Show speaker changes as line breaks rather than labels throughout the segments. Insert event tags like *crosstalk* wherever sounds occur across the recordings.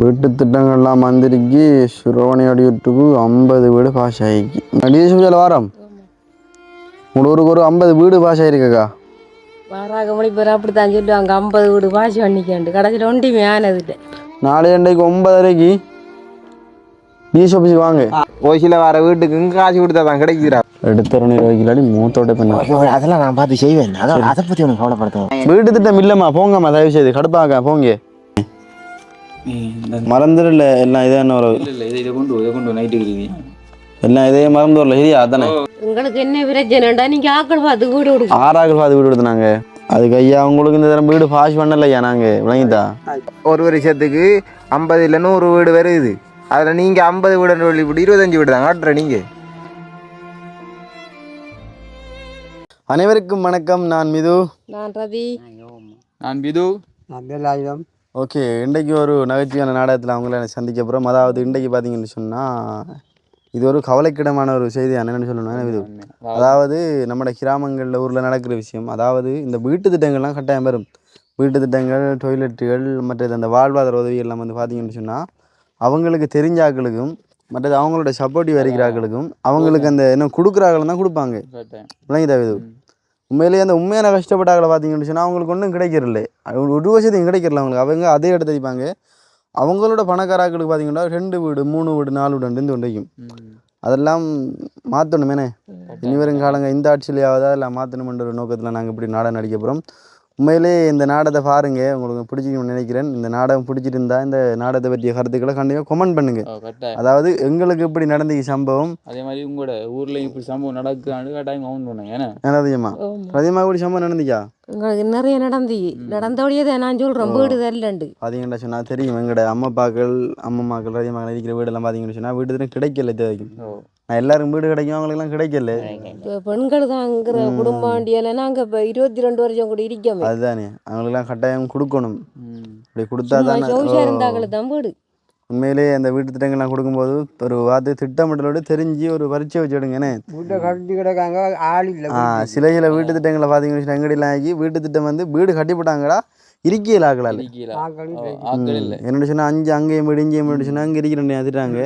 வீட்டு திட்டங்கள்லாம் வந்திருக்கு சுரோனி அடியூட்டுக்கு ஐம்பது வீடு பாஸ் ஆகிக்கு டிஎஸ்பியில் வாரம்? உங்களோட ஊருக்கு ஒரு ஐம்பது வீடு பாஸ் ஆகிருக்கக்கா
வாராக மணி பேர் அப்படித்தான் சொல்லுவாங்க. ஐம்பது வீடு வாசி பண்ணிக்கண்டு. கடைசியில் ஒன்றுமே ஆனதில்லை
நாளை அன்றைக்கு ஒன்பதரைக்கு டிஎஸ் ஆஃபீஸ் வாங்க.
ஓசில வர வீட்டுக்கு காசு கொடுத்தா தான் கிடைக்குதுடா.
எடுத்துறோம் இருபது மூத்தோட பண்ண.
அதெல்லாம் நான் பார்த்து செய்வேன். அதான் அதை பற்றி உனக்கு கவலைப்படுத்துவேன்.
வீட்டு திட்டம் இல்லைம்மா போங்கம்மா தயவு செய்து கடுப்பாக்க போங்க. மறந்துடல எல்லாம் இதே என்ன ஒரு
இல்லை இதை இதை கொண்டு இதை கொண்டு நைட்டுக்கு
எல்லாம் இதே மறந்து வரல சரியா அதானே?
உங்களுக்கு என்ன பிரச்சனைடா? நீங்க ஆக்கள் பார்த்து வீடு கொடுங்க
ஆறாக பார்த்து வீடு எடுத்துனாங்க அதுக்கு ஐயா உங்களுக்கு இந்த தரம் வீடு பாஸ் பண்ணல ஐயா நாங்கள் விளங்கிட்டா?
ஒரு வருஷத்துக்கு ஐம்பது இல்லை நூறு வீடு வருது அதில் நீங்கள் ஐம்பது வீடு சொல்லி இப்படி இருபத்தஞ்சு வீடு தான் காட்டுற நீங்கள்
அனைவருக்கும் வணக்கம். நான் மிது.
நான் ரதி.
நான் பிது
ஓகே இன்றைக்கு ஒரு நகைச்சுவையான நாடகத்தில் அவங்கள சந்திக்க போகிறோம் அதாவது இன்றைக்கு பார்த்தீங்கன்னு சொன்னால் இது ஒரு கவலைக்கிடமான ஒரு செய்தி என்னென்னு சொல்லணும் இது அதாவது நம்ம கிராமங்களில் ஊரில் நடக்கிற விஷயம். அதாவது இந்த வீட்டு திட்டங்கள்லாம் கட்டாயம் வரும். வீட்டு திட்டங்கள் டொய்லெட்டுகள் மற்றது அந்த வாழ்வாதார உதவிகள்லாம் வந்து பார்த்தீங்கன்னு சொன்னால் அவங்களுக்கு தெரிஞ்ச ஆட்களுக்கும் மற்றது அவங்களோட சப்போர்ட்டிவ் இருக்கிறார்களுக்கும் அவங்களுக்கு அந்த என்ன கொடுக்குறாங்களும் தான் கொடுப்பாங்க. விளங்கிதா இது? உண்மையிலேயே அந்த உண்மையான கஷ்டப்பட்டாக்களை பார்த்தீங்கன்னு சொன்னால் அவங்களுக்கு ஒன்றும் கிடைக்கிறதில்ல. அவங்க ஒரு வருஷத்தையும் கிடைக்கிறல அவங்களுக்கு. அவங்க அதே இடத்த வைப்பாங்க அவங்களோட பணக்காராக்களுக்கு பார்த்தீங்கன்னா ரெண்டு வீடு மூணு வீடு நாலு வீடு கொண்டு வைக்கும் அதெல்லாம் மாற்றணும் என்ன இனி வரும் காலங்க இந்த ஆட்சியிலேயாவது அதெல்லாம் மாற்றணுமென்ற ஒரு நோக்கத்தில் நாங்கள் இப்படி நாடகம் நடிக்க போகிறோம் உண்மையிலே இந்த நாடகத்தை பாருங்க உங்களுக்கு பிடிச்சிக்கணும்னு நினைக்கிறேன். இந்த நாடகம் பிடிச்சிருந்தா இந்த நாடகத்தை பற்றிய கருத்துக்களை கண்டிப்பாக கமெண்ட் பண்ணுங்க. அதாவது எங்களுக்கு இப்படி நடந்த சம்பவம்.
அதே மாதிரி உங்களோட ஊர்ல இப்படி சம்பவம் நடக்குதான்னு கட்டாயம் பண்ணுங்க ஏன்னா
அதிகமாக இப்படி சம்பவம் நடந்துச்சா?
உங்களுக்கு நிறைய நடந்து நடந்தபடியே தான் நான் சொல்கிறேன் வீடு தரலண்டு
பார்த்தீங்கன்னா சொன்னால் தெரியும். எங்களோட அம்மாப்பாக்கள் அம்மம்மாக்கள் அதிகமாக இருக்கிற வீடெல்லாம் பார்த்தீங்கன்னு சொன்னால் வீடு தினம் கிடைக்கல இது வரைக்கும். எல்லாருக்கும் வீடு கிடைக்கும் அவங்களுக்குலாம் கிடைக்கல.
இப்போ பெண்கள் தாங்கிற குடும்பம் வண்டியில் நாங்கள் இப்போ இருபத்தி ரெண்டு வருஷம் கூட இருக்கோமே.
அதுதானே. அவங்களுக்குலாம் கட்டாயம் கொடுக்கணும். இப்படி கொடுத்தா தானே.
இருந்தாங்களே தான் வீடு.
உண்மையிலேயே அந்த வீட்டு திட்டங்கள்லாம் கொடுக்கும்போது ஒரு வார்த்தை திட்டமிட்டலோடு தெரிஞ்சு ஒரு பரீட்சை வச்சுடுங்கண்ணே
வீட்டை கட்டி கிடக்காங்க ஆள் இல்லை
ஆ சில சில வீட்டு திட்டங்களை பார்த்தீங்கன்னு எங்கடிலாம் ஆகி வீட்டு திட்டம் வந்து வீடு கட்டி போட்டாங்கடா இருக்கையில் ஆக்கலால் என்னோட சொன்னால் அஞ்சு அங்கேயும் வீடு இங்கேயும் வீடு சொன்னால் அங்கே இருக்கிறேன் அதிட்டாங்க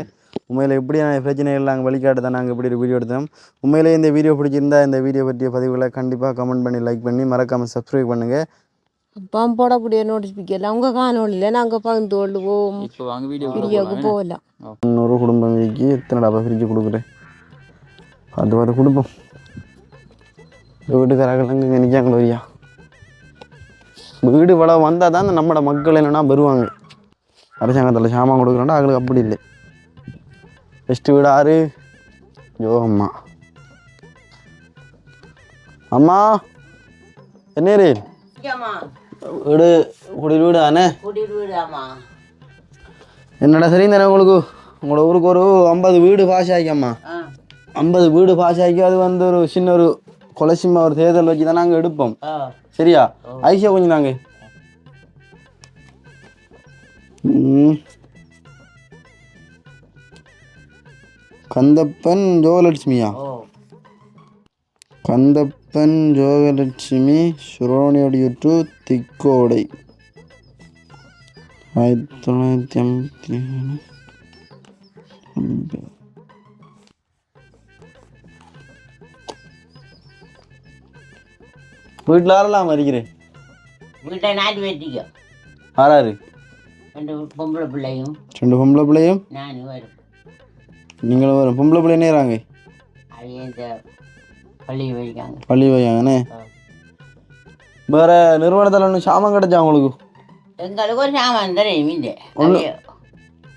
உண்மையில் எப்படியான பிரச்சனைகள் நாங்கள் வழிகாட்டு தான் நாங்கள் இப்படி ஒரு வீடியோ எடுத்தோம். உண்மையிலேயே இந்த வீடியோ பிடிச்சிருந்தா இந்த வீடியோ பற்றிய பதிவுகளை கண்டிப்பாக கமெண்ட் பண்ணி லைக் பண்ணி மறக்காமல் சப்ஸ்கிரைப் பண்ணுங்கள்
அப்பா போடக்கூடிய நோட்டிஃபிகேஷன் அவங்க காணொலியில் நாங்கள் பகிர்ந்து கொள்ளுவோம்
இப்போ வாங்க வீடியோ
வீடியோவுக்கு போகலாம்
இன்னொரு குடும்பம் வீக்கி எத்தனை டப்பா ஃப்ரிட்ஜு கொடுக்குறேன்? பார்த்து பார்த்து கொடுப்போம் இந்த வீட்டுக்காரர்கள் அங்கே நிற்காங்களோ ஐயா வீடு வளம் வந்தால் தான் நம்மட மக்கள் என்னன்னா வருவாங்க. அரசாங்கத்தில் சாமான் கொடுக்குறோன்னா அவங்களுக்கு அப்படி இல்லை. ஃபஸ்ட்டு வீடு ஆறு யோ அம்மா. அம்மா என்ன வீடு குடி வீடு தானே? என்னடா சரி தானே உங்களுக்கு? உங்களோட ஊருக்கு ஒரு ஐம்பது வீடு பாஸ் ஆகிக்கம்மா ஐம்பது வீடு பாஸ் ஆகி அது வந்து ஒரு சின்ன ஒரு கொலசிமா ஒரு தேர்தல் வச்சு தான் நாங்கள் எடுப்போம். சரியா? ஐசியா கொஞ்சம் நாங்க ம். கந்தப்பன் ஜோகலட்சுமியா? கந்தப்பன் ஜோகலட்சுமி சுரோனியோட டு திக்கோடை. ஆயிரத்தி தொள்ளாயிரத்தி ஐம்பத்தி ஏழு வீட்டில் ஆறலாம் மறிக்கிறேன்
வீட்டை நாட்டு வெட்டிக்கோ
ஆறாரு
ரெண்டு பொம்பளை பிள்ளையும்.
ரெண்டு பொம்பளை பிள்ளையும்?
நானும் வரும்
நீங்களும் வரும். பொம்பளை பிள்ளை நேராங்க
பள்ளி வழிக்காங்க
பள்ளி
ஆ.
வேற நிறுவனத்தில் ஒன்றும் சாமான் கிடைச்சா உங்களுக்கு?
எங்களுக்கு ஒரு சாமான் தரையும் இல்லை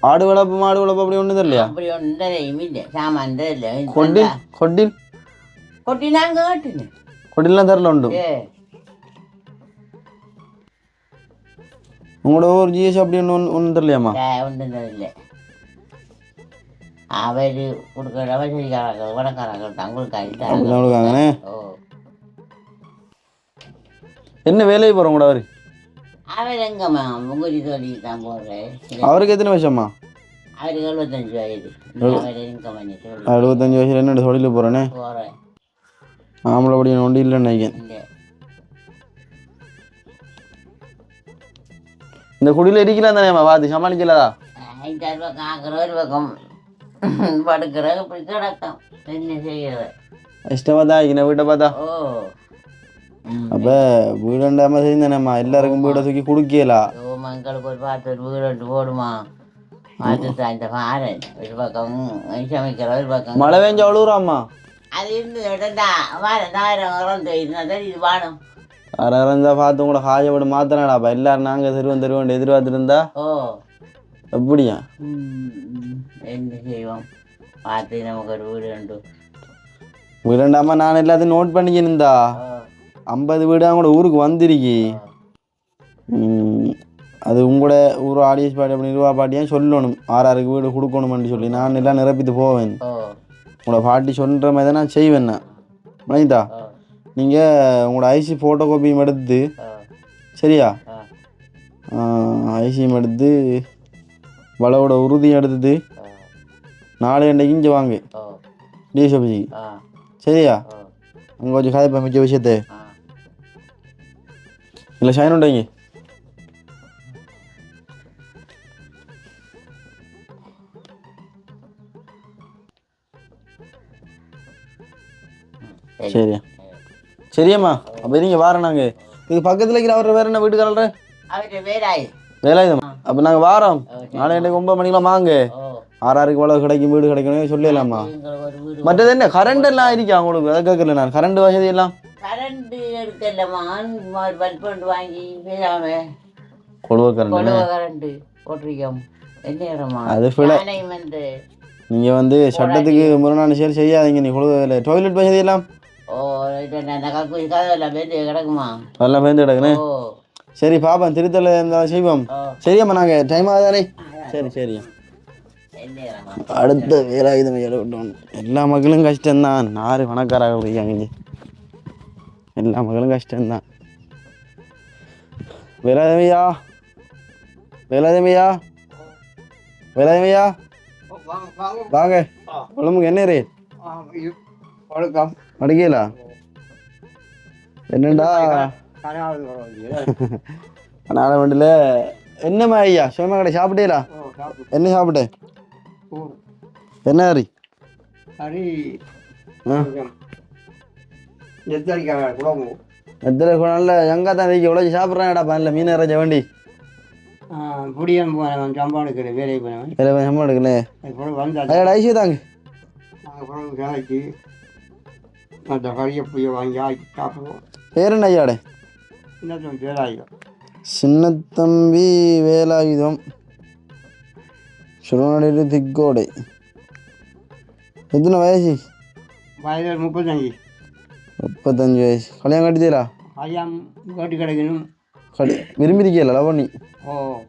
ஆடு வளர்ப்பு மாடு வளர்ப்பு அப்படி ஒன்றும் தெரியலையா
அப்படி ஒன்றும் தரையும் இல்லை சாமான் தரல.
கொட்டில் கொட்டில்
கொட்டி நாங்கள் கட்டுனேன்
கொட்டிலாம் தரல உண்டு உங்களோட ஒரு ஜிஎஸ் அப்படி ஒன்று ஒன்றும் தெரியலையாம்மா
ஒன்றும் தரல. அவர் கொடுக்குற வசதிக்காரங்க வடக்காரங்க தான்
அப்படிதான்
கொடுக்காங்க
கொடுக்காங்கண்ணே
ஓ.
என்ன வேலைக்கு போகிறோம் கூட அவர்?
அவர் எங்கம்மா? முங்குரி தோழி தான் போகிறேன்
அவருக்கு எத்தனை வருஷம்மா?
அவருக்கு எழுபத்தஞ்சு வயது. அவர் இன்கம் பண்ணி சொல்லி
எழுபத்தஞ்சு வயசுல என்ன தொழில் போகிறேனே
போகிறேன்
ஆம்பளை ஒன்றும் இல்லைன்னு நினைக்கிறேன். இந்த குடியில் இருக்கலாம் தானேம்மா பார்த்து சமாளிக்கலதா
ஐந்தாயிரம் ரூபாய் காக்கிற ஒரு பக்கம். *laughs* படுக்கிற இப்படி கிடக்கும். என்ன செய்யறது?
இஷ்டமாக தான் இந்த வீட்டை பார்த்தா
ஓ.
அப்போ வீடுண்டாமல் சரி தானேம்மா எல்லாருக்கும் வீடை தூக்கி கொடுக்கலா.
ஐயோ, மக்களுக்கு ஒரு பார்த்து வீடு போடுமா? பார்த்து இந்த பாரன் ஒரு பக்கம் சமைக்கிற ஒரு பக்கம்.
மழை பெஞ்சா அழுகுறாம்மா
அது இருந்து விடண்டா வாரம் ஆயிரம் இறந்து இருந்தால் இது வாணும்
யாராக இருந்தால் பார்த்து கூட ஹாயை விட மாத்தினாடாப்பா எல்லாரும் நாங்கள் தருவோம் தருவோம் எதிர்பார்த்துருந்தா.
ஓ. ம். என்ன செய்வோம் பார்த்து நமக்கு ஒரு வீடு உண்டு
வீடுண்டாமா நான் எல்லாத்தையும் நோட் பண்ணிக்கிருந்தா ஐம்பது வீடு கூட ஊருக்கு வந்திருக்கி. அது உங்களோட ஊர் ஆடியன்ஸ் பாட்டி அப்படி நிர்வாக பாட்டியாக சொல்லணும்? ஆறாருக்கு வீடு கொடுக்கணும்னு சொல்லி நான் எல்லாம் நிரப்பிட்டு போவேன். உங்களோட பாட்டி சொல்கிற மாதிரி தான் நான் செய்வேன் நான். மணிதா
ஓ
நீங்கள் உங்களோட ஐசி ஃபோட்டோ காப்பியும் எடுத்து சரியா. ஐசியும் எடுத்து வளவோட உறுதியும் எடுத்தது நாலு அன்றைக்கு இங்கே வாங்க. ஆஃபீஸுக்கு
ஆ.
சரியா? அங்கே கொஞ்சம் கதைப்பா மிச்ச விஷயத்தை. இல்லை ஷைன் உண்டாங்க
சரி.
சரியா? சரியாம்மா. அப்போ நீங்கள் வாரோம் நாங்கள் இது பக்கத்தில் இருக்கிற அவர் வேறு என்ன வீட்டுக்காரர்
அவர்கிட்ட வேறாய்
வேலாயுதம் அப்போ நாங்கள் வாரோம். நாளை இன்றைக்கு ஒன்பது மணிக்கெலாம் வாங்க. ஆறாருக்கு எவ்வளோ கிடைக்கும் வீடு கிடைக்கணும் சொல்லிடலாமா? மற்றது என்ன கரண்ட் எல்லாம் இருக்கா உங்களுக்கு? அதை கேட்கல நான். கரண்ட் வசதி எல்லாம்?
கரண்ட் வாங்கி கொழுவ
அது நீங்கள் வந்து சட்டத்துக்கு முரணான செயல் செய்யாதீங்க. நீ கொடுவதில்லை டாய்லெட் வசதி எல்லாம்?
ஓ கதவெல்லாம் வெளியே கிடக்குமா?
அதெல்லாம் பயந்து கிடக்குன்னு? சரி பாப்போம். திருத்தல இருந்தாலும் செய்வோம். சரியாம்மா நாங்கள் டைம் ஆகுதானே? சரி சரி. அடுத்த வேலாயுதம் விட்டோம் எல்லா மக்களும் கஷ்டம்தான். யாரு பணக்காராக இங்கே. எல்லா மக்களும் கஷ்டம்தான். வேலாயுதமையா வேலாயுதமையா வேலாயுதமையா வாங்க. குழம்புக்கு என்ன ரேட்?
வணக்கம்.
அடிக்கலா என்னண்டா. நாளை வண்டியில் என்னம்மா ஐயா? சுயமா கடை சாப்பிட்டீங்களா. என்ன சாப்பிட்டேன்
ஓ,
என்ன
நெத்தரிக்காக குழம்பு
எத்தனை நல்ல எங்கே தான் இருக்கு உழைச்சி சாப்பிட்றாங்கடா பண்ணல மீன் இறைச்ச வண்டி.
புடியன் போனவன் சம்பாடுக்கிற வேலைக்கு போனவன்.
இதில் கொஞ்சம் சம்பளம் எடுக்கல ஐசியம் தாங்க.
நாங்கள் குழம்பு வேலைக்கு. அந்த கறியை போய் வாங்கி ஆக்கி சாப்பிடுவோம்.
பேர் என்ன ஐயாடே?
இன்னும் வேலாயிரம்
சின்னத்தம்பி வேலாயுதம். சுரநாடு திக்கோடை. எத்தனை வயசு?
வயது ஒரு முப்பத்தஞ்சு.
முப்பத்தஞ்சு வயசு. கல்யாணம் கட்டித்தீங்களா
ஐயாம் கேட்டு கிடைக்கணும்.
கடி விரும்பிருக்கீங்களா லவ் பண்ணி
ஓ.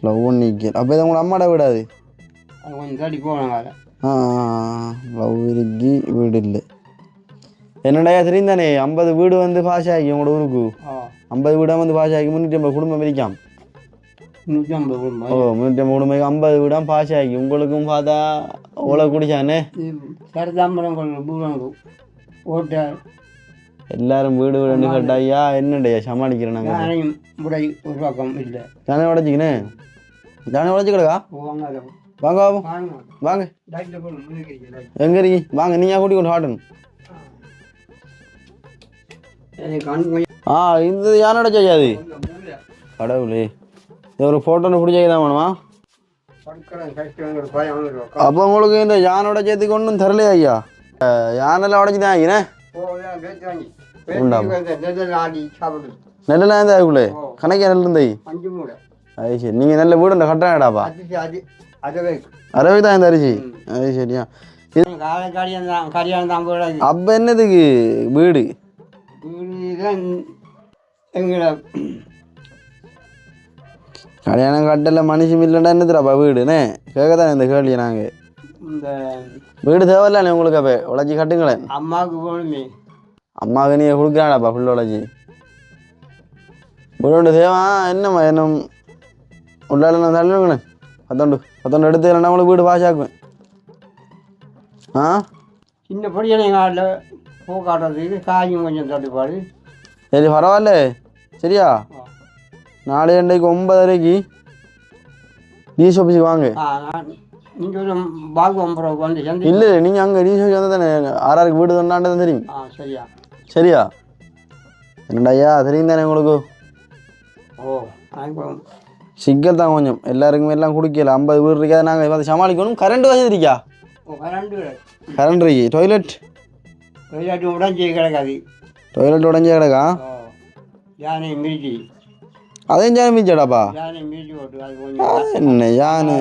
லவ் பண்ணிக்க அப்போ இதை உங்களை அம்மாட விடாது.
கொஞ்சம் தேடி போனாங்க.
ஆ லவ் இருக்கி வீடு இல்லை என்னடா தெரிந்தானே? ஐம்பது வீடு வந்து பாஸ் ஆகி உங்களோட ஊருக்கு. ஐம்பது வீடாக வந்து பாஸ் ஆகி முந்நூற்றி ஐம்பது குடும்பம்.
ஐம்பது
ஓ முந்நூற்றி ஐம்பது குடும்பம் ஐம்பது வீடாக பாஸ் ஆகி உங்களுக்கும் பார்த்தா ஓலை குடிச்சானே?
சரிதாம்பரம் ஓட்ட
எல்லாரும் வீடு வீடு கட்டாயா என்னடையா சமாளிக்கிறேன் நாங்கள்
ஒரு பக்கம் இல்லை.
தானே உடச்சிக்கினே? தானே உடச்சிக்கிடக்கா? வாங்க.
வாங்க
வாங்க. எங்கே இருக்கீங்க? வாங்க நீங்கள் கூட்டி கொண்டு ஹாட்டன் ஆ இந்த யானோட செய்யாது கடவுளே. இது ஒரு ஃபோட்டோ பிடிச்சதான் வேணுமா? அப்போ உங்களுக்கு இந்த யானோட சேர்த்துக்கு ஒன்றும் தரலையா ஐயா? யானெல்லாம் உடச்சி தான்
சாப்பிடுது
நெல்லாம் இருந்தா அதுக்குள்ளே கணக்கே நெல் இருந்தாய் அது சரி நீங்கள் நல்ல வீடு இந்த
அது அதை
அறவை தான் இந்த அரிசி? அது சரியா அப்போ என்னதுக்கு வீடு?
இதுதான் எங்களை
கல்யாணம் கட்டல மனுஷன் இல்லைன்னா என்னதுடாப்பா வீடுண்ணே கேட்க தான் இந்த கேள்வியை நாங்கள்
இந்த
வீடு தேவையில்லைண்ணே உங்களுக்கு அப்போ? உழைச்சி கட்டுங்களேன்.
அம்மாவுக்கு போகணுமே.
அம்மாவுக்கு நீங்கள் கொடுக்குறாடாப்பா ஃபுல் உழைச்சி. வீடு தேவா. என்னம்மா என்ன உள்ளால நான் தள்ளுங்கண்ணே பத்தொண்டு பத்தொண்டு எடுத்து இல்லைன்னா உங்களுக்கு வீடு பாஷாக்குவேன் ஆ?
சின்ன பொடியான எங்கள் ஆட்டில் பூ காட்டுறதுக்கு காயும் கொஞ்சம் தட்டுப்பாடு
சரி பரவாயில்ல. சரியா? நாளை அன்றைக்கு ஒன்பதரைக்கு டிஎஸ் ஆஃபீஸுக்கு வாங்க. இல்லை நீங்கள் அங்கே டிஎஸ் ஆஃபீஸ் வந்தால் தானே? ஆறாருக்கு வீடு தந்தாண்டது தெரியும்.
சரியா.
சரியா? என்னடா ஐயா தெரியும் தானே உங்களுக்கு?
ஓ
சிக்கல் தான் கொஞ்சம். எல்லாருக்குமே எல்லாம் குடிக்கல. ஐம்பது வீடு இருக்காது நாங்கள் பார்த்து சமாளிக்கணும். கரண்ட் வசதி இருக்கா?
கரண்டு.
கரண்ட் இருக்கு. டாய்லெட்
விளையாட்டு உடஞ்சி கிடக்காது. மிரிச்சி
அதையும் ஜானம் மிதிச்சாடாப்பா
யானை மிரிச்சி போட்டு அது கொஞ்சம்
என்ன யானை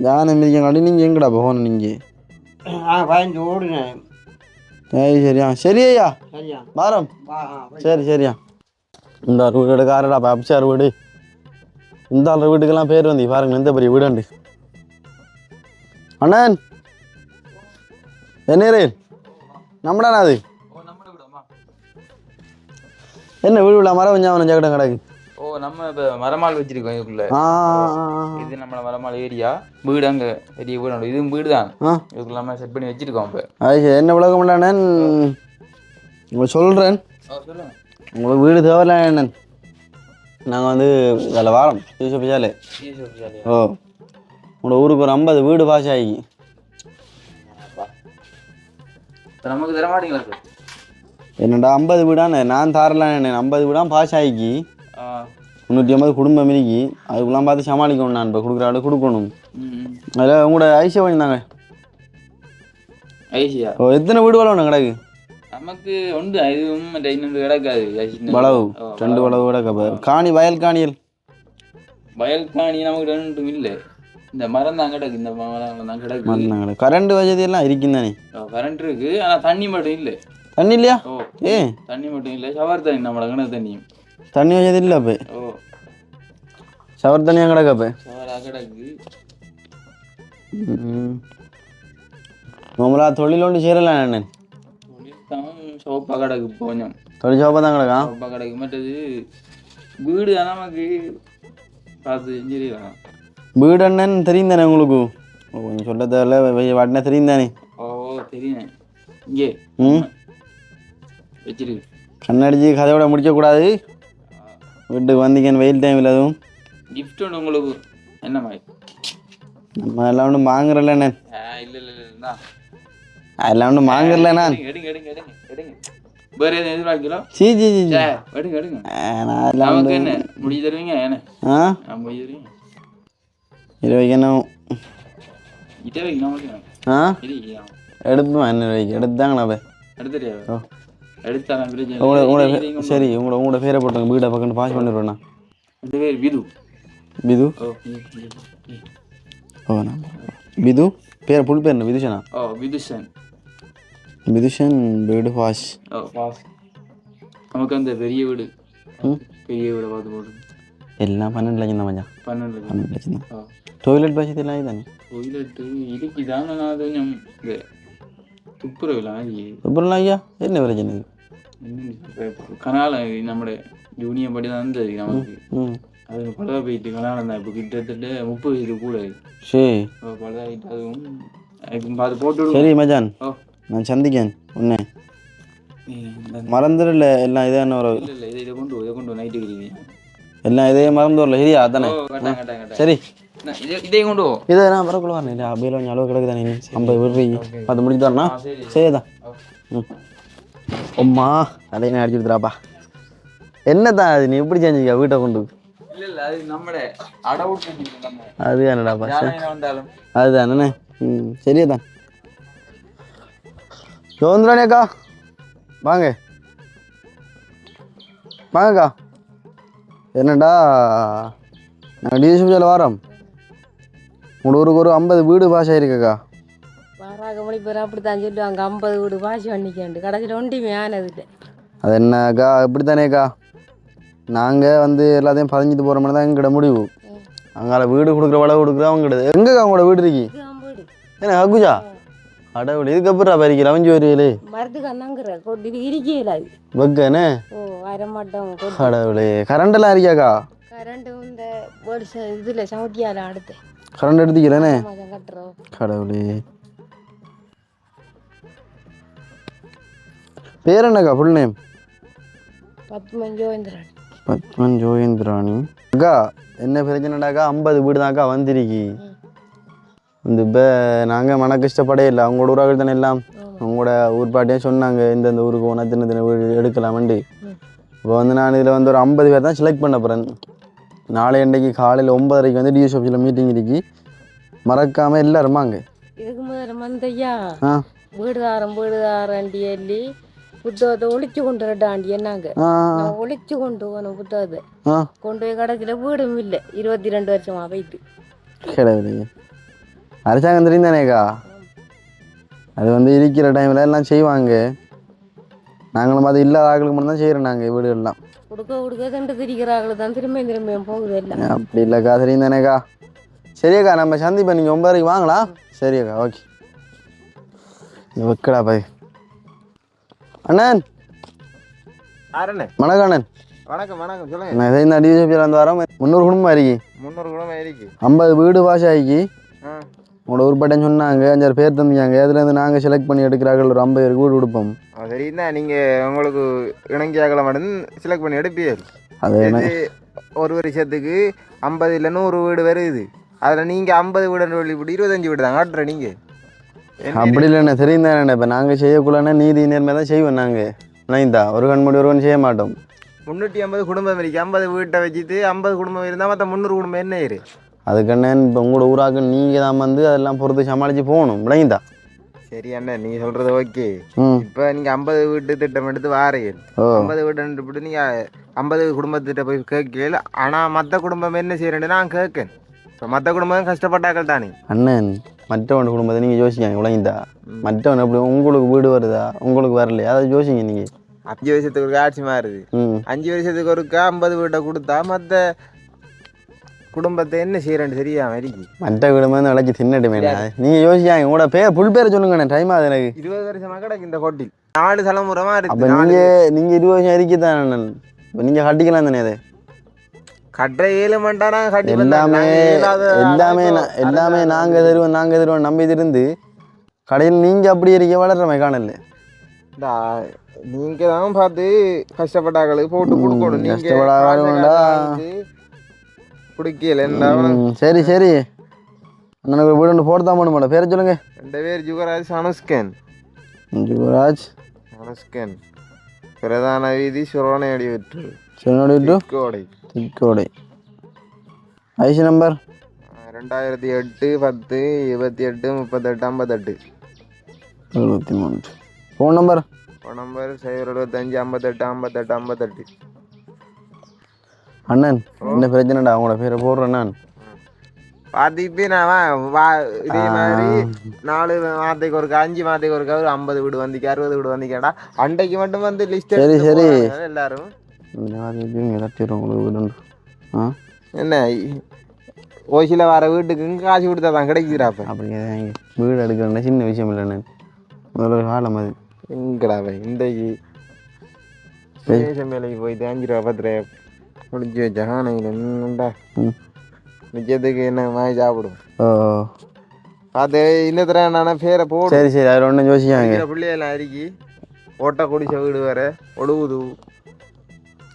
யானை மிதிக்கங்காட்டி நீங்கள் எங்கடா போகணும் நீங்கள்
நான் பயந்து ஓடுனேன்
சரி சரியா இந்த வீடு எடுக்காரடாப்பா அபிச்சார் வீடு இந்த ஆள் வீட்டுக்கெல்லாம் பேர் வந்து பாருங்க எந்த பெரிய வீடு அண்ணன் என்ன நம்மடாண்ணா அது என்ன வீடு விழா? மரம் கொஞ்சம் ஜாக்கிடம் கிடக்கு.
ஓ நம்ம இப்போ மரமால் வச்சிருக்கோம் இதுக்குள்ள இது நம்மள மரமால் ஏரியா. வீடு அங்கே பெரிய வீடு உண்டு. இதுவும் வீடு தான் இதுக்குள்ள நம்ம செட் பண்ணி வச்சிருக்கோம் இப்போ.
என்ன விளக்கம் பண்ணானன் உங்களுக்கு சொல்கிறேன் உங்களுக்கு வீடு தேவையில்ல அண்ணன் நாங்கள் வந்து அதில் வாரம். டியூஷன் பிச்சாலே ஓ. உங்களோட ஊருக்கு ஒரு ஐம்பது வீடு பாஸ் ஆகி.
நமக்கு தர மாட்டீங்களா
என்னடா ஐம்பது வீடான? நான் தாரலாம் ஐம்பது வீடாக பாஸ் ஆகிக்கி முந்நூற்றி ஐம்பது குடும்பம் மினிக்கி அதுக்குலாம் பார்த்து சமாளிக்கணும் நான் இப்போ. கொடுக்குற ஆளு கொடுக்கணும். அதில் உங்களோட ஐசியா பண்ணியிருந்தாங்க
ஐசியா?
ஓ எத்தனை வீடு வளவணும் கிடக்கு?
நமக்கு உண்டு. இதுவும் இன்னொன்று கிடக்காது
வளவு. ரெண்டு வளவு கிடக்கு அப்போ. காணி வயல் காணியல்?
வயல் காணி நமக்கு ரெண்டும் இல்லை. இந்த மரம் தான் கிடக்கு. இந்த மரம் தான் கிடக்கு.
மறந்தாங்க கரண்ட் வசதி எல்லாம் இருக்கும் தானே?
கரண்ட் இருக்கு. ஆனா தண்ணி மட்டும் இல்லை.
தண்ணி இல்லையா ஏ.
தண்ணி மட்டும் இல்லை ஷவர் தண்ணி நம்மள கிணறு தண்ணியும்
தண்ணி வசதி இல்லை அப்போ.
ஓ.
சவர் தண்ணியாக கிடக்கு அப்போ?
ஷவராக கிடக்கு.
நம்மளா தொழில் ஒன்று சேரலாம் அண்ணன்?
சோப்பா கிடக்கு கொஞ்சம்.
தொழில் சோப்பா தான் கிடக்கா?
சோப்பா கிடக்கு. மற்றது வீடு தான் நமக்கு பார்த்து செஞ்சிருக்கலாம்
வீடு அண்ணன் தெரியும் தானே உங்களுக்கு? ஓ, கொஞ்சம் சொல்ல தேவையில்ல வாட்டினா தெரியும் தானே?
ஓ தெரியும். இங்கே.
ம்.
வச்சிருக்கு
கண்ணடிச்சு கதையோட முடிக்கக்கூடாது. வீட்டுக்கு வந்தீங்கன்னு வெயில் டைமில் அதுவும்.
கிஃப்ட் ஒன்று உங்களுக்கு. என்ன மாதிரி?
நம்ம எல்லாம் ஒன்றும் வாங்குறல
ஆ இல்லை இல்லை இல்லை
அதெல்லாம் ஒன்றும் வாங்குறல நான்
எடுங்க எடுங்க எடுங்க எடுங்க வேற எதுவும்
சீ சீ சீ
எடுங்க எடுங்க.
நான் அதெல்லாம்
என்ன? தருவீங்க என்ன?
ஆ?
நான் இதே
ஆ. என்ன எடுத்தாங்களா
எடுத்துறியா
ஓ. உங்களோட. உங்களோட சரி உங்களோட உங்களோட பேரை போட்டுங்க வீடை பக்கம் பாஸ் பண்ணிடுவேண்ணா.
இந்த பேர் விது
பிது?
ஓ ம், ம், ம்.
ஓ நான் பிது? பேர் புல் பேர் என்ன? விதுஷனா?
ஓ விதுஷன்.
விதுஷன் வீடு பாஸ்.
ஓ பாஸ். நமக்கு அந்த பெரிய வீடு. பெரிய வீடை பார்த்து போடு.
எல்லாம் பன்னெண்டு லட்சம் தான் மச்சான்.
பன்னெண்டு லட்சம்.
பன்னெண்டு லட்சம் தான்.
ஓ.
டொய்லெட் வசதி எல்லாம் இதுதானே
டொய்லெட்டு இருக்குதான் ஆனால் கனால நம்முடைய ஜூனியர் படி தான் இருந்தது
நமக்கு.
அது பழுதா போயிட்டு கனால தான் இப்போ கிட்டத்தட்ட முப்பது இது கூட
சரி.
பழுதா ஆகிட்டு அதுவும் அது போட்டு
சரி
மஜான்
நான் சந்திக்கேன் உன்னை. மறந்துடல எல்லாம் இதே என்ன
இல்லை இல்லை இதை கொண்டு இதை கொண்டு நைட்டு கிரிவியா
எல்லாம் இதே மறந்து வரல சரியா? அதானே? சரி.
இதே கொண்டு
இதை நான் வரக்குள்ள அப்படியே கொஞ்சம் அளவு கிடக்குதானே? ஐம்பது விடுறீங்க
அது முடிஞ்சுதானா
சரிதான். ம். அம்மா அதை அடிச்சு கொடுத்துறாப்பா என்னதான் அது? நீ எப்படி செஞ்சுக்க வீட்டை கொண்டு
அது
என்னடாப்பா அதுதானே ம் சரியாதான் சோந்திரானேக்கா வாங்க. வாங்கக்கா. என்னடா நாங்கள் டிஎஸ்பியில் வரோம். உங்களோட ஊருக்கு ஒரு ஐம்பது வீடு பாஸ் ஆயிருக்கக்கா.
வாராக மணி பேர் அப்படித்தான் சொல்லுவாங்க. ஐம்பது வீடு பாசி பண்ணிக்கண்டு. கடைசியில் ஒன்றுமே ஆனதில்லை
அது என்னக்கா? இப்படி தானேக்கா நாங்கள் வந்து எல்லாத்தையும் பதிஞ்சிட்டு போகிற மாதிரி தான் எங்கள்கிட்ட முடிவு. அங்கால வீடு கொடுக்குற வளவு கொடுக்குற அவங்ககிட்ட. எங்கக்கா உங்களோட வீடு இருக்கி? என்ன அக்குஜா? கடவுள் இதுக்கப்புறம் பறிக்கல அவஞ்சி வருவீங்களே
மரத்துக்கு அண்ணாங்கிற. கொட்டி இது இருக்கல அது.
வெக்கனே
ஓ வரமாட்டோம். கொட்டி
கடவுளே கரண்டெல்லாம் இருக்கியாக்கா
கரண்ட் இந்த இதுல சவுட்டியால அடுத்து.
கரண்ட்
கட்டுறோம்.
கடவுளே. பேர் என்னக்கா ஃபுல் நேம் பத்மன் ஜோகேந்திராணி அக்கா என்ன பிரச்சனைடாக்கா ஐம்பது வீடு தான்க்கா வந்திருக்கி இந்த இப்போ நாங்கள் மன கஷ்டப்படே இல்லை அவங்களோட ஊராக தானே எல்லாம் அவங்களோட ஊர் பாட்டியே சொன்னாங்க இந்தந்த ஊருக்கு போனால் தின தின வீடு எடுக்கலாமண்டு இப்போ வந்து நான் இதில் வந்து ஒரு ஐம்பது பேர் தான் செலக்ட் பண்ண போகிறேன் நாளை அன்றைக்கு காலையில் ஒன்பதரைக்கு வந்து டிஎஸ் ஆஃபீஸில் மீட்டிங் இருக்கு மறக்காமல் எல்லாரும் வாங்க
இதுக்கு முதல்ல மந்தையா வீடுதாரம் வீடுதாரண்டி எல்லி புத்தகத்தை ஒழிச்சு கொண்டு வரட்டாண்டி என்னங்க?
ஆ
நான் ஒழிச்சு கொண்டு போனேன் புத்தகத்தை. கொண்டு போய் கடைசியில் வீடும் இல்லை. இருபத்தி ரெண்டு வருஷமா போயிட்டு.
கிடையாது அரசாங்கம் தெரியும் தானேக்கா அது வந்து இருக்கிற டைமில் எல்லாம் செய்வாங்க. நாங்களும் அது இல்லாத ஆட்களுக்கு மட்டும் தான் செய்கிறோம் நாங்கள் வீடுகள்லாம்.
கொடுக்க கொடுக்க தண்டு திரிக்கிறார்கள் தான் திரும்ப திரும்ப போகுது எல்லாம்.
அப்படி இல்லைக்கா தெரியும் தானேக்கா சரியக்கா நம்ம சந்திப்பேன் நீங்கள் ஒன்பதரைக்கு வாங்களா? சரியக்கா ஓகே வைக்கடா பாய். அண்ணன். வணக்கம் அண்ணன்.
வணக்கம் வணக்கம் சொல்லுங்க.
நான் இந்த டிஜிபியில் வந்து வரோம் முந்நூறு குடும்பம் இருக்கு
முந்நூறு குடும்பம் இருக்கு
ஐம்பது வீடு பாஷா ஆகி
ஆ.
உங்களோட உருப்பட்டேன்னு சொன்னாங்க அஞ்சாறு பேர் தந்தாங்க அதுலேருந்து நாங்கள் செலக்ட் பண்ணி எடுக்கிறார்கள். ஒரு ஐம்பது பேருக்கு வீடு கொடுப்போம்.
ஆ, சரி தான் நீங்கள் உங்களுக்கு இணங்கியாகல மட்டும் செலக்ட் பண்ணி எடுப்பீர்கள்.
அது
ஒரு வருஷத்துக்கு ஐம்பது இல்லை நூறு வீடு வருது. அதில் நீங்கள் ஐம்பது வீடு இப்படி இருபத்தஞ்சு வீடு தான் காட்டுற நீங்கள்
அப்படி இல்லைண்ணே தெரியும் தானே இப்போ நாங்கள் செய்யக்குள்ளே நீதி நேர்மை தான் செய்வோம் நாங்கள் நைந்தா ஒரு கண் மூடி ஒரு கண் செய்ய மாட்டோம்.
முந்நூற்றி ஐம்பது குடும்பம் இருக்கு. ஐம்பது வீட்டை வச்சுட்டு ஐம்பது குடும்பம் இருந்தால் மற்ற முந்நூறு குடும்பம் என்ன இரு
அதுக்கண்ணே இப்போ உங்களோட ஊராக்கு நீங்கள் தான் வந்து அதெல்லாம் பொறுத்து சமாளித்து போகணும். விளையுதா
சரி அண்ணன் நீ சொல்கிறது ஓகே. இப்போ நீங்கள் ஐம்பது வீட்டு திட்டம் எடுத்து வாரீங்க ஐம்பது வீட்டு இப்படி நீங்கள் ஐம்பது குடும்பத்திட்ட போய் கேட்கல. ஆனால் மற்ற குடும்பம் என்ன செய்யறேன்னு நான் கேட்கேன். இப்போ மற்ற குடும்பம் கஷ்டப்பட்டாக்கள் தானே.
அண்ணன் மற்றவன் குடும்பத்தை நீங்கள் யோசிக்காங்க விளையுதா மற்றவன் எப்படி உங்களுக்கு வீடு வருதா? உங்களுக்கு வரலையா? அதை யோசிங்க நீங்கள்
அஞ்சு வருஷத்துக்கு ஒரு ஆட்சி மாறுது. அஞ்சு வருஷத்துக்கு ஒருக்கா ஐம்பது வீட்டை கொடுத்தா மற்ற குடும்பத்தை என்ன செய்யறேன்னு தெரியாம இருக்கு.
மற்ற குடும்பம் அழைச்சி தின்னட்டுமே நீங்கள் யோசிக்காங்க உங்களோட பேர் புல் பேரை சொல்லுங்கண்ணே டைம் ஆகுது எனக்கு.
இருபது வருஷமா கிடக்கு இந்த கோட்டில் நாலு தலைமுறைமா
அப்போ
இருக்கு
நீங்கள் நீங்கள் இருபது வருஷம் இருக்கத்தான் அண்ணன். இப்போ நீங்கள் கட்டிக்கலாம் தானே அதை?
கட்டுற ஏழு மண்டானா கட்டி
எல்லாமே எல்லாமே
ஆளுக்கு
நா- எல்லாமே
அடுத்த
நாங்க தருவோம் நாங்க தருவோம் நம்பி இருந்து கடையில் நீங்க அப்படி இருக்க வளர்றமே காணல
நீங்க தான் பார்த்து கஷ்டப்பட்டாக்களுக்கு போட்டு கொடுக்கணும். என்ன
ம், சரி சரி. அண்ணனுக்கு வீடு ஒன்று போட்டு தான் பண்ணுமாட பேரை சொல்லுங்க.
ரெண்டு பேர் ஜுகராஜ் அனுஷ்கன்
ஜுவராஜ்.
அனுஷ்கன் பிரதான வீதி சுரோனையடி விற்று
சொன்னோடி டு
கோடை
திக்கோடை ஐசி நம்பர்?
ரெண்டாயிரத்தி எட்டு பத்து இருபத்தி எட்டு முப்பத்தெட்டு ஐம்பத்தெட்டு.
எழுபத்தி மூன்று. Phone number?
ஃபோன் நம்பர் சைபர் எழுபத்தஞ்சு ஐம்பத்தெட்டு ஐம்பத்தெட்டு ஐம்பத்தெட்டு.
அண்ணன் என்ன பிரச்சனைடா? அவங்களோட பேரை போடுறேன் நான்.
பார்த்துட்டு நான் வா- இதே மாதிரி நாலு மாதத்துக்கு ஒரு அஞ்சு மாதத்துக்கு ஒரு ஒரு ஐம்பது வீடு வந்திக்கு அறுபது வீடு வந்திக்கடா அண்டைக்கு மட்டும் வந்து லிஸ்ட்
சரி, சரி.
எல்லாரும்.
தட்டிடுறோம் உண்டு. ஆ?
என்ன? ஓசியில் வர வீட்டுக்கு காசு கொடுத்தா தான் கிடைக்குதுடாப்ப
அப்படி. வீடு எடுக்கிறேன்னா சின்ன விஷயம் இல்லை அண்ணன் முதல்ல காலம் அது.
எங்கடா பை இன்றைக்கு ஸ்டேஷன் வேலைக்கு போயிட்டு அஞ்சு ரூபா பத்து ரூபா முடிஞ்சு வச்சா
ம்.
நிச்சயத்துக்கு என்ன வாங்கி சாப்பிடும்?
ஓ
பார்த்து இந்த தடவை நான் பேரை போடு.
சரி சரி அதில் ஒன்றும் யோசிக்காங்க
பிள்ளையெல்லாம் அருக்கி ஓட்ட குடிச்ச வீடு வேற ஒழுகுது.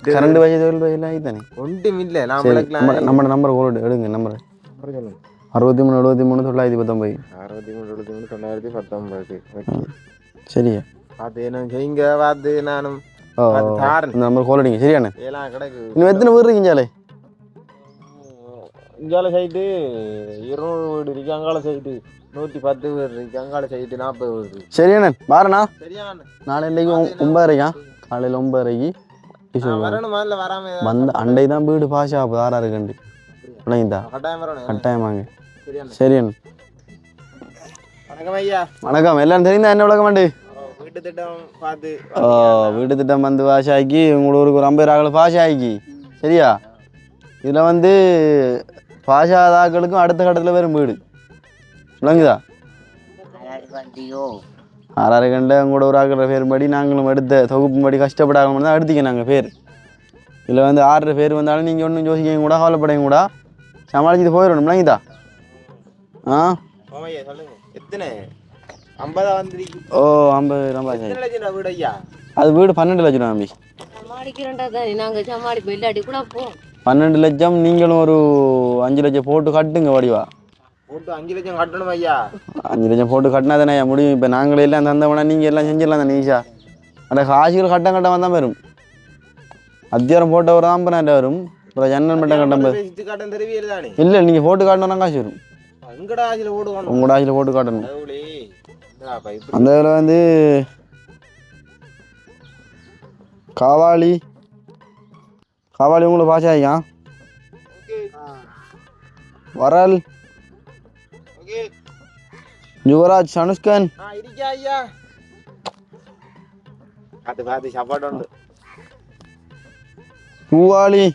கரண்ட் வயது தொழில் வயதில் ஆகித்தானே
ஒன்றும் இல்லை
நம்ம நம்ம நம்பர் கோல் எடுங்க நம்பர் அறுபத்தி மூணு எழுபத்தி மூணு தொள்ளாயிரத்தி பத்தொம்பது
அறுபத்தி மூணு எழுபத்தி மூணு தொள்ளாயிரத்தி பத்தொன்பது. ஓகே
சரியா?
பார்த்து என்ன செய்யுங்க? பார்த்து நானும்
நம்பர் கோல் அடிங்க. சரியாண்ணே? இன்னும் எத்தனை வீடு இருக்கீங்க சாலே
இங்கால சைட்டு இருநூறு வீடு இருக்கு. அங்கால சைட்டு நூற்றி பத்து வீடு இருக்கு. அங்கால சைட்டு நாற்பது வீடு
சரியாண்ணே. பாருண்ணா நாளைக்கு ஒன்பதரைக்கா? காலையில் ஒன்பதரைக்கு.
வரணும் வராம
வந்து அண்டை தான் வீடு பாஷா அப்போ ஆறா இருக்குண்டு பிள்ளைங்கதா
கட்டாயம் வரணும்
கட்டாயமாங்க
சரியான
சரியாண்ணே
வணக்கம் ஐயா
வணக்கம் எல்லாம் தெரியுதா என்ன விளக்கம் வேண்டு
வீட்டு திட்டம் பார்த்து
ஓ வீடு திட்டம் வந்து பாஷாக்கி உங்களோட ஊருக்கு ஒரு ஐம்பது ஆகல பாஷாக்கி சரியா இதில் வந்து பாஷாதாக்களுக்கும் அடுத்த கட்டத்தில் வரும் வீடு விளங்குதா ஆறாறு கண்ட உங்களோட ஒரு ஆக்கிற பேர் படி நாங்களும் எடுத்த தொகுப்பு படி கஷ்டப்படாமல் தான் எடுத்திக்க நாங்கள் பேர். இதில் வந்து ஆறு பேர் வந்தாலும் நீங்கள் ஒன்றும் யோசிக்க கூட கவலைப்படையும் கூட சமாளிச்சுட்டு போயிடணும் விளங்குதா ஆ?
ஓமையா சொல்லுங்க. எத்தனை? ஐம்பதா வந்திருக்கு
ஓ ஐம்பது
ஐயா?
அது வீடு பன்னெண்டு லட்சம் தம்பி.
சமாளிக்கிறோண்டா தானே. நாங்கள் சமாளிப்போம். இல்லாட்டி கூட போ.
பன்னெண்டு லட்சம் நீங்களும் ஒரு அஞ்சு லட்சம் போட்டு கட்டுங்க வடிவா.
போட்டு அஞ்சு லட்சம் கட்டணும் ஐயா.
அஞ்சு லட்சம் போட்டு கட்டினா தானே முடியும். இப்போ நாங்களே எல்லாம் தந்தவனா நீங்கள் எல்லாம் செஞ்சிடலாம் தானே ஈஸா அந்த காசுகள் கட்டம் கட்டம் வந்தால் வரும் அத்தியாரம் போட்டவர் தான் பண்ண வரும். அப்புறம் ஜன்னல் மட்டும் கட்டம்
தெருவியல் தானே?
இல்லை நீங்கள் போட்டு காட்டினா காசு வரும். உங்களோட ஆசியில் போட்டு காட்டணும். அந்த இதில் வந்து காவாலி. காவாலி உங்களுக்கு பாஷாயா வரல்
ஓகே.
யுவராஜ் அனுஷ்கன்
ஆ இருக்கா ஐயா பார்த்து பார்த்து சாப்பாடு உண்டு
பூவாளி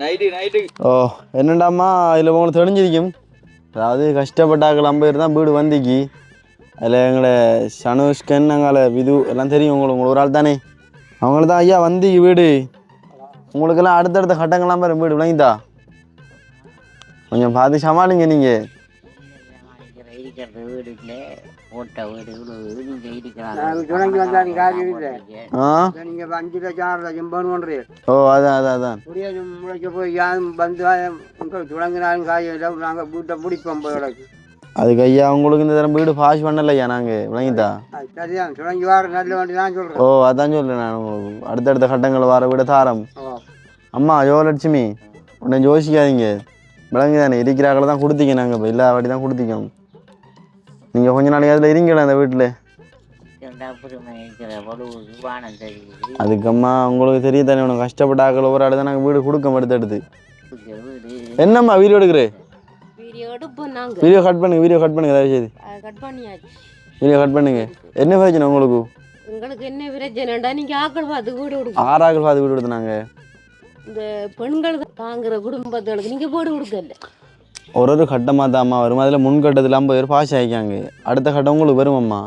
நைட்டு நைட்டு
ஓ என்னண்டாம்மா இதில் உங்களுக்கு தெரிஞ்சிருக்கும் அதாவது கஷ்டப்பட்டாக்கள் ஐம்பது தான் வீடு வந்திக்கு அதில் எங்களை சனுஷ்கன் அங்கால விது எல்லாம் தெரியும் உங்களுக்கு உங்களுக்கு ஒரு ஆள் தானே அவங்களுக்கு தான் ஐயா வந்திக்கு வீடு உங்களுக்கெல்லாம் அடுத்தடுத்த கட்டங்கள்லாம் பாரு வீடு விளங்கிதா கொஞ்சம் பார்த்து சமாளிங்க நீங்கள்
இருக்கிற வீடு இல்லை போட்ட வீடு வீடு. நீங்க. இருக்கிறாங்க
ஆ?
நீங்கள் அஞ்சு லட்சம் ஆறு லட்சம் பண்ணுவோன்றீங்க
ஓ அதான் அதான் அதான்.
முடியாது முளைக்க போய் யாரும் வந்து உங்களுக்கு தொடங்கினாலும் காயம் இல்லை நாங்கள் வீட்டை பிடிப்போம் போய்
அதுக்கு ஐயா உங்களுக்கு இந்த தரம் வீடு பாஸ் பண்ணல ஐயா நாங்கள் விளங்கிதா
அது சரிதான். தொடங்கி வார நல்ல வண்டி தான்
ஓ
சொல்கிறேன்
அதான் சொல்கிறேன் நான். உங்களுக்கு அடுத்தடுத்த கட்டங்கள் வர விட தாரம். அம்மா யோகலட்சுமி உடனே யோசிக்காதீங்க விளங்கு தானே இருக்கிறாக்களை தான் கொடுத்தீங்க நாங்கள் இப்போ எல்லா வாட்டி தான் கொடுத்தீங்க. நீங்கள் கொஞ்ச நாளைக்கு அதில் இருங்களேன் அந்த வீட்டில். அதுக்கம்மா உங்களுக்கு தெரியும் தானே உனக்கு கஷ்டப்பட்ட ஆக்கள் ஒரு ஆள் தான் நாங்கள் வீடு கொடுக்க எடுத்து எடுத்து என்னம்மா வீடியோ எடுக்கிறே?
வீடியோ
கட் பண்ணுங்க வீடியோ கட் பண்ணுங்க தயவு செய்து
கட் பண்ணியாச்சு.
வீடியோ கட் பண்ணுங்க. என்ன பிரச்சனை உங்களுக்கு?
உங்களுக்கு என்ன பிரச்சனைடா நீங்கள் ஆக்கள் பார்த்து வீடு கொடுங்க.
ஆறாக்கள் பார்த்து வீடு எடுத்து நாங்கள்
இந்த பெண்கள் தாங்குற குடும்பங்களுக்கு நீங்கள் வீடு கொடுக்கல
ஒரு ஒரு கட்டமாக தான் அம்மா வரும். அதில் முன் கட்டத்தில் ஐம்பது பேர் பாஸ் ஆகிக்காங்க அடுத்த கட்டம் உங்களுக்கு வரும் அம்மா.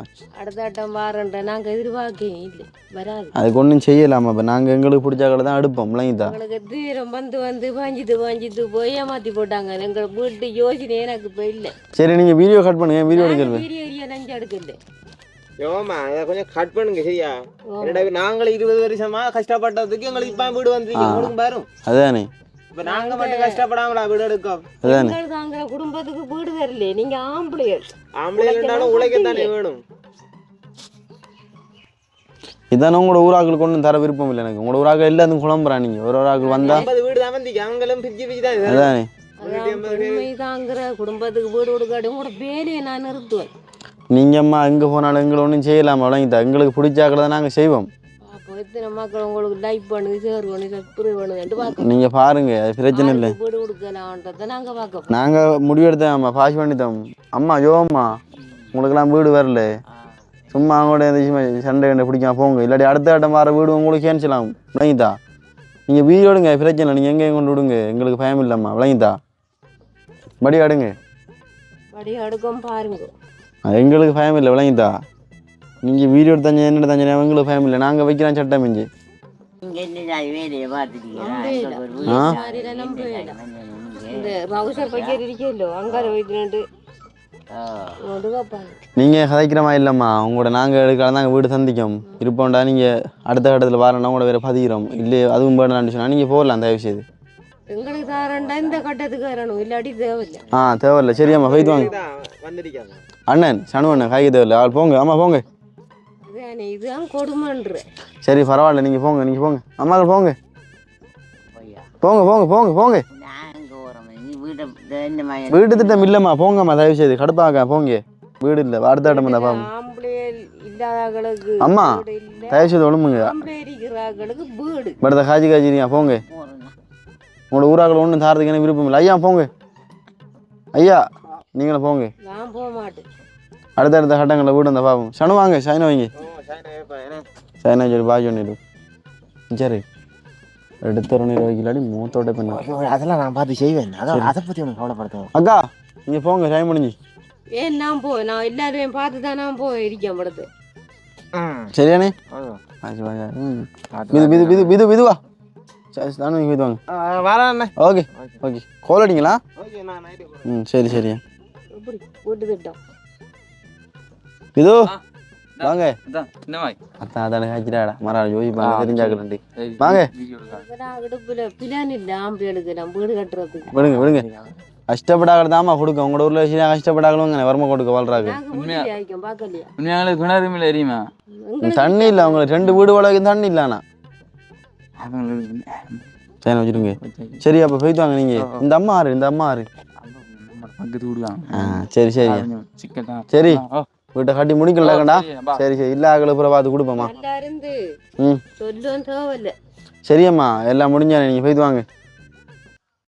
அடுத்த ஆட்டம் வாரன்ற நாங்கள் எதிர்பார்க்க இல்லை. வராது.
அதுக்கு ஒன்றும் செய்யலாமா? இப்போ நாங்கள் எங்களுக்கு பிடிச்சாக்களை தான் எடுப்போம். விளங்கிதா
உங்களுக்கு தீரம் வந்து வந்து வாஞ்சிட்டு வாஞ்சிட்டு போய் ஏமாத்தி போட்டாங்க. எங்கள் வீட்டு யோசனை எனக்கு இப்போ இல்லை.
சரி நீங்கள் வீடியோ கட் பண்ணுங்க. வீடியோ எடுக்கிறது.
வீடியோ ஏரியா நஞ்சு எடுக்கல.
யோமா அதை கொஞ்சம் கட் பண்ணுங்க சரியா? என்னடா இது நாங்களும் இருபது வருஷமா கஷ்டப்பட்டதுக்கு எங்களுக்கு இப்ப வீடு வந்துருக்கு உங்களுக்கு வரும்
அதானே.
இப்ப நாங்க மட்டும் கஷ்டப்படாமலா வீடு எடுக்கோம்?
தாங்குற குடும்பத்துக்கு வீடு தரல நீங்க ஆம்பளைகள்
ஆம்பளை இருந்தாலும் உழைக்கத்தானே வேணும்.
இதானே உங்களோட ஊராக்கள் கொண்டு தர விருப்பம் இல்லை எனக்கு. உங்களோட ஊராக்கள் எல்லாத்துக்கும் குழம்புறான் நீங்கள் ஒரு ஒரு ஆக்கள் வந்தா
வீடு தான் வந்தீங்க அவங்களும் பிரிச்சு பிரிச்சு தான்.
அதானே.
குடும்பத்துக்கு வீடு கொடுக்காட்டி உங்களோட வேலையை நான் நிறுத்துவேன்.
நீங்கள் அம்மா எங்கே போனாலும் எங்களை ஒன்றும் செய்யலாமா? விளங்கிட்டா எங்களுக்கு பிடிச்சாக்களை தான் நாங்கள் செய்வோம்.
எத்தனை மக்கள் உங்களுக்கு லைக் பண்ணுது ஷேர் பண்ணி சப்ஸ்கிரைப் பண்ணுதுன்ட்டு பார்க்க
நீங்கள் பாருங்க அது பிரச்சனை இல்லை.
வீடு கொடுக்கலான்றதை நாங்கள் பார்க்க.
நாங்கள் முடிவெடுத்தோம் அம்மா பாஸ் பண்ணிட்டோம். அம்மா யோம்மா உங்களுக்கெல்லாம் வீடு வரல. சும்மா அவங்களோட எந்த சண்டை கண்டை பிடிக்காம போங்க. இல்லாட்டி அடுத்த ஆட்டம் வர வீடு உங்களுக்கு கேன்சலாம் விளங்கிட்டா? நீங்கள் வீடு எடுங்க பிரச்சனை இல்லை. நீங்கள் எங்கேயும் கொண்டு விடுங்க. எங்களுக்கு பயம் இல்லைம்மா விளங்கிட்டா? படி அடுங்க
படி அடுக்கம் பாருங்க
எங்களுக்கு பயம் இல்லை. விளங்கிட்டா? நீங்கள் வீடியோ எடுத்தாங்க என்ன எடுத்தாங்க எங்களுக்கு பயம் இல்லை. நாங்கள் வைக்கிறோம் சட்டம்
என்ன
வைப்பாங்க
நீங்கள் கதைக்கிறமா இல்லைம்மா. உங்களோட நாங்கள் எடுக்கலாம் நாங்கள் வீடு சந்திக்கும். இருப்போம்டா நீங்கள் அடுத்த கட்டத்தில் வரணும் உங்களோட வேறு பதிகிறோம். இல்லை அதுவும் வேணும்னு சொன்னால் நீங்கள் போகலாம் தயவு செய்து
எங்களுக்கு தாரண்டா இந்த கட்டத்துக்கு வரணும். இல்லாட்டி தேவையில்லை.
ஆ தேவையில்ல. சரியாம்மா போய்த்து வாங்க. அண்ணன் சனு அண்ணன் காய்க்க தேவையில்ல. ஆள் போங்க அம்மா போங்க.
இதுதானே இதுதான் கொடுமைன்ற.
சரி பரவாயில்ல நீங்கள் போங்க நீங்கள் போங்க. அம்மாக்கள் போங்க. போங்க போங்க போங்க போங்க.
நாங்க வீட்டு
திட்டம் இல்லைம்மா போங்கம்மா தயவு செய்து கடுப்பாக்க போங்க. வீடு இல்லை அடுத்த இடம் தான்
இல்லாதவங்களுக்கு
அம்மா.
வீடு இல்ல.
தயவு செய்து
வீடு.
படுத்த காய்ச்சி காய்ச்சிரியா போங்க. உங்களோட ஊராக்கள் ஒன்றும் தாரதுக்கு எனக்கு விருப்பம் இல்லை. ஐயா போங்க. ஐயா நீங்களும் போங்க.
நான் போக மாட்டேன்.
அடுத்தடுத்த கட்டங்களில் வீடு அந்த பாப்போம் சனு வாங்க சைனா வைங்க. சைனா சொல்லி பாய் சொன்னிடு சரி எடுத்த ஒரு நீர் வைக்கலாடி மூத்தோட பண்ண
அதெல்லாம் நான் பார்த்து செய்வேன் அதான் அதை பத்தி உனக்கு கவலைப்படுத்த
அக்கா நீங்கள் போங்க டைம் முடிஞ்சு
ஏன் நான் போய் நான் எல்லாரையும் பார்த்து தான் நான் போய் இருக்கேன் படத்து
சரியானே ஆச்சு வாங்க ம் பிது பிது பிது பிது பிதுவா சரி தானே பிது வாங்க
வரேன்
ஓகே ஓகே கோல் அடிங்களா
ஓகே நான் நைட்டு
ம் சரி சரியா
திட்டம்
பிது வாங்க.
அதான்
அதான காய்ச்சிடாடா மரா யோசிப்பாங்க தெரிஞ்சாக்கலண்டி வாங்க.
வீடு கட்டுறதுக்கு
விடுங்க விடுங்க. கஷ்டப்படாத தாமா கொடுக்க உங்களோட ஊரில் வச்சு கஷ்டப்படாங்களுங்க வறுமை கொடுக்க வாழ்றாங்க.
நாங்க
உண்மையாங்களே கிணறு மேல எரியுமா?
தண்ணி இல்லை அவங்களுக்கு ரெண்டு வீடு வளர்க்கு தண்ணி இல்லைண்ணா சரி வச்சுருங்க. சரி அப்போ போயிட்டு வாங்க நீங்கள் இந்த அம்மா ஆறு இந்த அம்மா ஆறு. சரி சரி. சரி. வீட்டை கட்டி முடிக்கலக்கண்டா
சரி.
சரி. இல்லை ஆக்களை பூரா பார்த்து கொடுப்போம்மா.
நல்லா இருந்து
ம். சரியம்மா. எல்லாம் முடிஞ்சானே நீங்கள் போயிட்டு வாங்க.